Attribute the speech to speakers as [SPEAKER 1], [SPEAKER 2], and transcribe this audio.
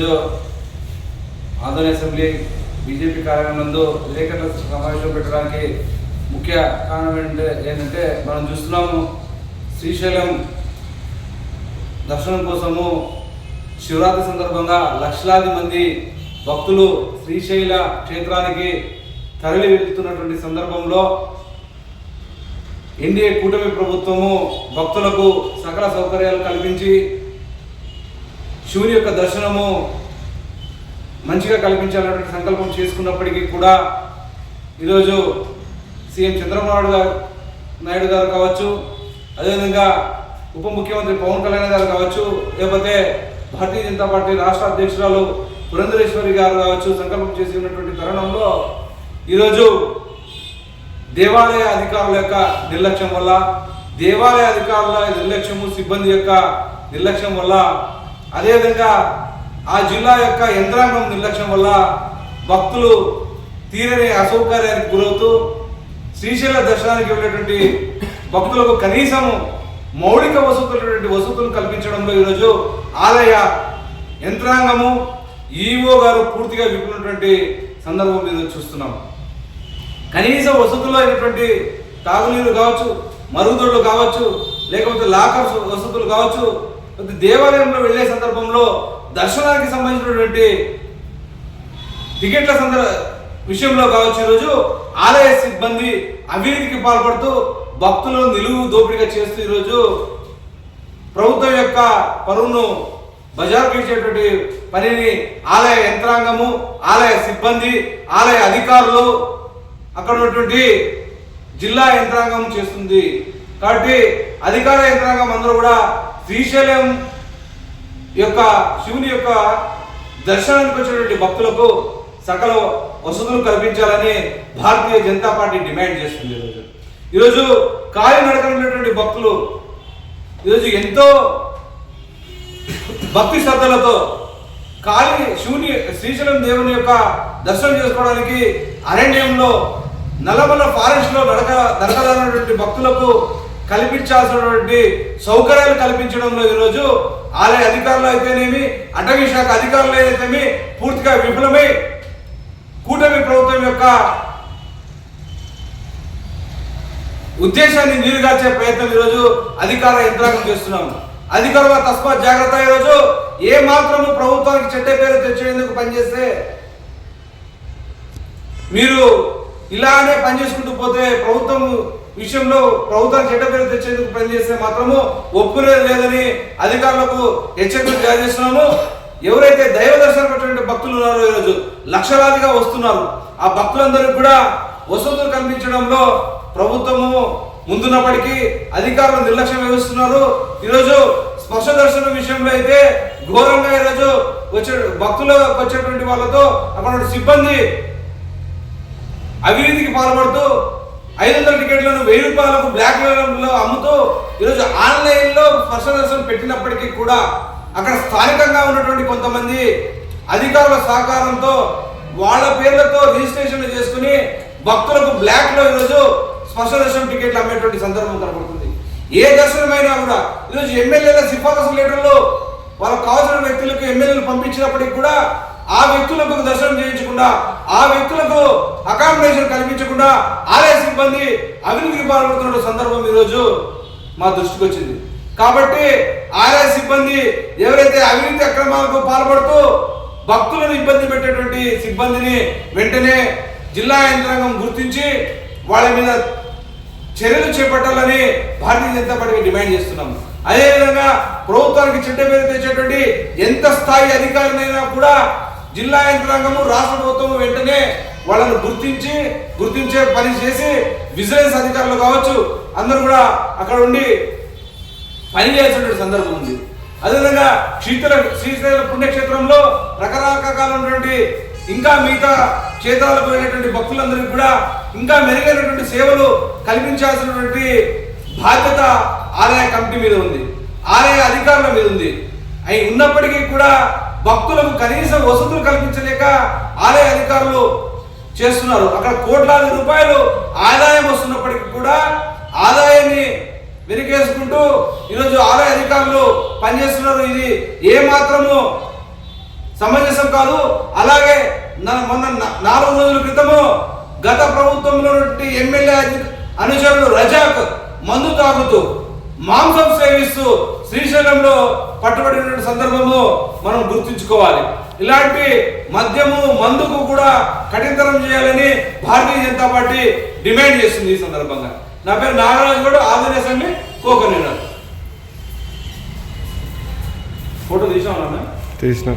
[SPEAKER 1] ఈరోజు Andhra assembly BJP కార్యాలయంలో విలేకరుల సమావేశం పెట్టడానికి ముఖ్య కారణం ఏంటంటే ఏంటంటే మనం చూస్తున్నాము శ్రీశైలం దర్శనం కోసము శివరాత్రి సందర్భంగా లక్షలాది మంది భక్తులు శ్రీశైల క్షేత్రానికి తరలి వెళ్తున్నటువంటి సందర్భంలో ఎన్డీఏ కూటమి ప్రభుత్వము భక్తులకు సకల సౌకర్యాలు కల్పించి శివుని యొక్క దర్శనము మంచిగా కల్పించాలన్నటువంటి సంకల్పం చేసుకున్నప్పటికీ కూడా ఈరోజు సీఎం చంద్రబాబు గారు నాయుడు గారు కావచ్చు అదేవిధంగా ఉప ముఖ్యమంత్రి పవన్ కళ్యాణ్ గారు కావచ్చు లేకపోతే భారతీయ జనతా పార్టీ రాష్ట్ర అధ్యక్షురాలు పురంధరేశ్వరి గారు కావచ్చు సంకల్పం చేసి ఉన్నటువంటి తరుణంలో ఈరోజు దేవాలయ అధికారుల యొక్క నిర్లక్ష్యం వల్ల దేవాలయ అధికారుల నిర్లక్ష్యము సిబ్బంది యొక్క నిర్లక్ష్యం వల్ల అదేవిధంగా ఆ జిల్లా యొక్క యంత్రాంగం నిర్లక్ష్యం వల్ల భక్తులు తీరని అసౌకర్యానికి గురవుతూ శ్రీశైల దర్శనానికి వెళ్ళేటువంటి భక్తులకు కనీసం మౌలిక వసతులైనటువంటి వసతులు కల్పించడంలో ఈరోజు ఆలయ యంత్రాంగము ఈఓ గారు పూర్తిగా విప్పినటువంటి సందర్భం మీద చూస్తున్నాం. కనీస వసతులు అయినటువంటి తాగునీరు కావచ్చు మరుగుదొడ్లు కావచ్చు లేకపోతే లాకర్స్ వసతులు కావచ్చు దేవాలయంలో వెళ్ళే సందర్భంలో దర్శనానికి సంబంధించినటువంటి టికెట్ల సందర్భ విషయంలో కావచ్చు ఈరోజు ఆలయ సిబ్బంది అవినీతికి పాల్పడుతూ భక్తులను నిలువు దోపిడీగా చేస్తూ ఈరోజు ప్రభుత్వం యొక్క పరువును బజార్కు పనిని ఆలయ యంత్రాంగము ఆలయ సిబ్బంది ఆలయ అధికారులు అక్కడ ఉన్నటువంటి జిల్లా యంత్రాంగం చేస్తుంది. కాబట్టి అధికార యంత్రాంగం అందరూ కూడా శ్రీశైలం యొక్క శివుని యొక్క దర్శనానికి వచ్చినటువంటి భక్తులకు సకల వసతులు కల్పించాలని భారతీయ జనతా పార్టీ డిమాండ్ చేస్తుంది ఈరోజు. ఈరోజు కాలి నడకనటువంటి భక్తులు ఈరోజు ఎంతో భక్తి శ్రద్ధలతో కాలి శివుని శ్రీశైలం దేవుని యొక్క దర్శనం చేసుకోవడానికి అరణ్యంలో నల్లమల్ల ఫారెస్ట్లో నడక నడకలన్నటువంటి భక్తులకు కల్పించాల్సినటువంటి సౌకర్యాలు కల్పించడంలో ఈరోజు ఆలయ అధికారులు అయితేనేమి అటవీ శాఖ అధికారులు అయితేనేమి పూర్తిగా విఫలమై కూటమి ప్రభుత్వం యొక్క ఉద్దేశాన్ని నీరుగార్చే ప్రయత్నం ఈరోజు అధికార యంత్రాంగం చేస్తున్నాం. అధికారుల తస్మా జాగ్రత్త ఈరోజు ఏ మాత్రము ప్రభుత్వానికి చెడ్డ పేరు తెచ్చేందుకు పనిచేస్తే మీరు ఇలానే పనిచేసుకుంటూ పోతే ప్రభుత్వం విషయంలో ప్రభుత్వానికి చెడ్డ పేరు తెచ్చేందుకు పనిచేస్తే మాత్రము ఒప్పులే లేదని అధికారులకు హెచ్చరికలు జారీ చేస్తున్నాము. ఎవరైతే దైవ దర్శనమైనటువంటి భక్తులు ఉన్నారో ఈరోజు లక్షలాదిగా వస్తున్నారు. ఆ భక్తులందరికీ కూడా వసతులు కల్పించడంలో ప్రభుత్వము ముందున్నప్పటికీ అధికారులు నిర్లక్ష్యం వహిస్తున్నారు ఈరోజు స్పర్శ దర్శనం విషయంలో అయితే ఘోరంగా ఈరోజు వచ్చే భక్తులకు వచ్చేటువంటి వాళ్ళతో అక్కడ సిబ్బంది అవినీతికి పాల్పడుతూ ఐదు వందల టికెట్లను వెయ్యి రూపాయలకు బ్లాక్లో అమ్ముతూ ఈరోజు ఆన్లైన్లో స్పర్శ దర్శనం పెట్టినప్పటికీ కూడా అక్కడ స్థానికంగా ఉన్నటువంటి కొంతమంది అధికారుల సహకారంతో వాళ్ళ పేర్లతో రిజిస్ట్రేషన్ చేసుకుని భక్తులకు బ్లాక్లో ఈరోజు స్పర్శ దర్శనం టికెట్లు అమ్మేటువంటి సందర్భం కనబడుతుంది. ఏ దర్శనమైనా కూడా ఈరోజు ఎమ్మెల్యేల సిఫారసు లీటర్లు వాళ్ళకు కావాల్సిన వ్యక్తులకు ఎమ్మెల్యేలు పంపించినప్పటికీ కూడా ఆ వ్యక్తులకు దర్శనం చేయించకుండా ఆ వ్యక్తులకు అకామిడేషన్ కల్పించకుండా ఆలయ సిబ్బంది అవినీతికి పాల్పడుతున్న సందర్భం ఈరోజు మా దృష్టికి వచ్చింది. కాబట్టి ఆలయ సిబ్బంది ఎవరైతే అవినీతి అక్రమాలకు పాల్పడుతూ భక్తులను ఇబ్బంది పెట్టేటువంటి సిబ్బందిని వెంటనే జిల్లా యంత్రాంగం గుర్తించి వాళ్ళ మీద చర్యలు చేపట్టాలని భారతీయ జనతా పార్టీకి డిమాండ్ చేస్తున్నాం అదేవిధంగా ప్రభుత్వానికి చెడ్డ పేరు తెచ్చేటువంటి ఎంత స్థాయి అధికారులైనా కూడా జిల్లా యంత్రాంగము రాష్ట్ర ప్రభుత్వం వెంటనే వాళ్ళను గుర్తించి గుర్తించే పని చేసి విజిలెన్స్ అధికారులు కావచ్చు అందరూ కూడా అక్కడ ఉండి పని చేయాల్సినటువంటి సందర్భం ఉంది. అదేవిధంగా శీతల శ్రీశైల పుణ్యక్షేత్రంలో రకరకాలైనటువంటి ఇంకా మిగతా క్షేత్రాలకు వెళ్ళినటువంటి భక్తులందరికీ కూడా ఇంకా మెరుగైనటువంటి సేవలు కల్పించాల్సినటువంటి బాధ్యత ఆలయ కమిటీ మీద ఉంది. ఆలయ అధికారుల మీద ఉంది. అయి ఉన్నప్పటికీ కూడా భక్తులకు కనీస వసతులు కల్పించలేక ఆలయ అధికారులు చేస్తున్నారు. అక్కడ కోట్లాది రూపాయలు ఆదాయం వస్తున్నప్పటికీ కూడా ఆదాయాన్ని వెనుకేసుకుంటూ ఈరోజు ఆదాయ అధికారులు పనిచేస్తున్నారు. ఇది ఏ మాత్రము సమంజసం కాదు. అలాగే మొన్న నాలుగు రోజుల క్రితము గత ప్రభుత్వంలో ఎమ్మెల్యే అనుచరులు రజాక్ మందు తాగుతూ మాంసం సేవిస్తూ శ్రీశైలంలో పట్టుబడిన సందర్భము మనం గుర్తుంచుకోవాలి. ఇలాంటి మద్యము మందుకు కూడా కఠినతరం చేయాలని భారతీయ జనతా పార్టీ డిమాండ్ చేస్తుంది ఈ సందర్భంగా. నా పేరు నాగరాజు గౌడ్ ఆంధ్రప్రదేశ్ అసెంబ్లీ కోకనీరు ఫోటో తీసామన్నా
[SPEAKER 2] తీసినా.